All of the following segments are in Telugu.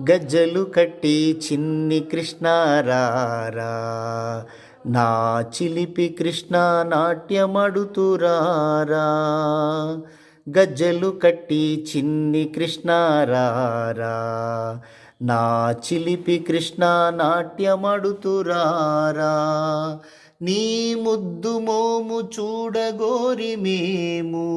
గజ్జలు కట్టి చిన్ని కృష్ణారారా. నా చిలిపి కృష్ణ నాట్యమడుతురారా. గజ్జలు కట్టి చిన్ని కృష్ణారారా. నా చిలిపి కృష్ణ నాట్యమడుతురారా. నీ ముద్దు మోము చూడగోరి మేము.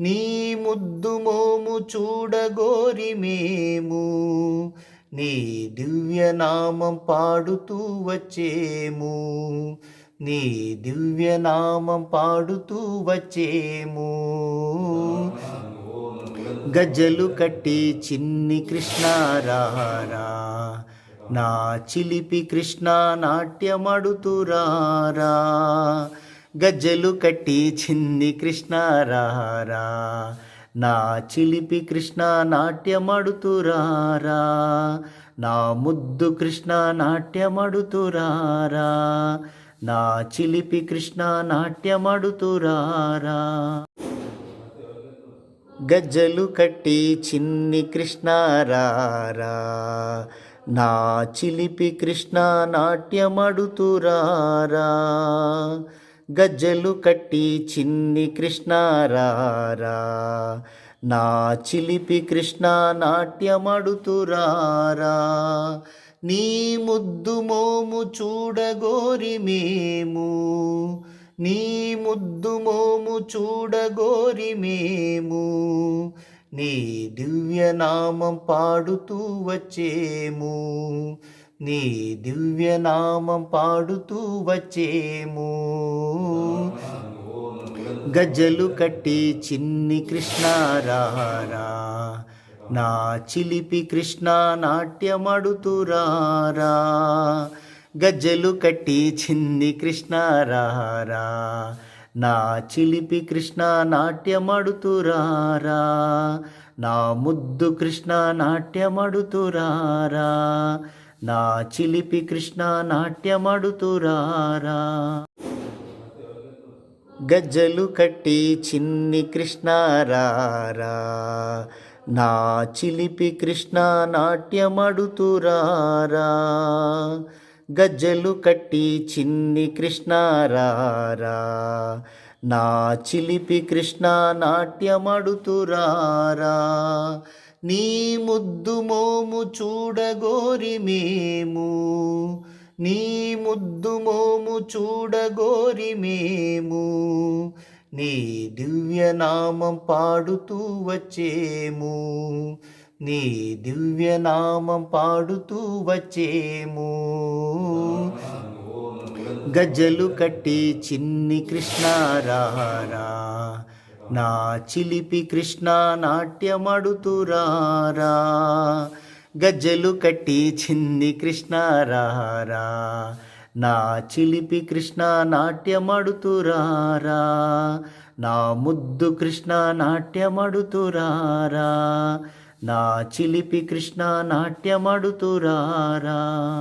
నీ ముద్దు మోము చూడగోరి మేము. నీ దివ్యనామం పాడుతూ వచ్చేము. నీ దివ్యనామం పాడుతూ వచ్చేము. గజ్జలు కట్టి చిన్ని కృష్ణారారా నా చిలిపి కృష్ణ నాట్యమడుతురారా గజ్జలు కట్టి చిన్ని కృష్ణారారా నా చిలిపి కృష్ణ నాట్యమడుతురారా నా ముద్దు కృష్ణ నాట్యమడుతురారా నా చిలిపి కృష్ణ నాట్యమడుతురారా గజ్జలు కట్టి చిన్ని కృష్ణారారా నా చిలిపి కృష్ణ నాట్యమడుతురారా గజ్జలు కట్టి చిన్ని కృష్ణారారా. నా చిలిపి కృష్ణ నాట్యమడుతురారా. నీ ముద్దు మోము చూడగోరి మేము. నీ ముద్దు మోము చూడగోరి మేము. నీ దివ్యనామం పాడుతూ వచ్చేము. నీ దివ్యనామం పాడుతూ వచ్చేము. గజ్జలు కట్టి చిన్ని కృష్ణారారా నా చిలిపి కృష్ణ నాట్యమడుతురారా గజ్జలు కట్టి చిన్ని కృష్ణారారా నా చిలిపి కృష్ణ నాట్యమడుతురారా నా ముద్దు కృష్ణ నాట్యమడుతురారా నా చిలిపి కృష్ణ నాట్యమడుతురారా? గజ్జలు కట్టి చిన్ని కృష్ణారారా నా చిలిపి కృష్ణ నాట్యమడుతురారా? గజ్జలు కట్టి చిన్ని కృష్ణారారా నా చిలిపి కృష్ణ నాట్యమడుతురారా? నీ ముద్దు మోము చూడగోరి మేము. నీ ముద్దు మోము చూడగోరి మేము. నీ దివ్యనామం పాడుతూ వచ్చేము. నీ దివ్యనామం పాడుతూ వచ్చేము. గజ్జలు కట్టి చిన్ని కృష్ణారారా. నా చిలిపి కృష్ణ నాట్యమడుతురారా. గజ్జలు కట్టి చింది కృష్ణారారా నా చిలిపి కృష్ణ నాట్యమడుతురారా. నా ముద్దు కృష్ణ నాట్యమడుతురారా. నా చిలిపి కృష్ణ నాట్యమడుతురారా.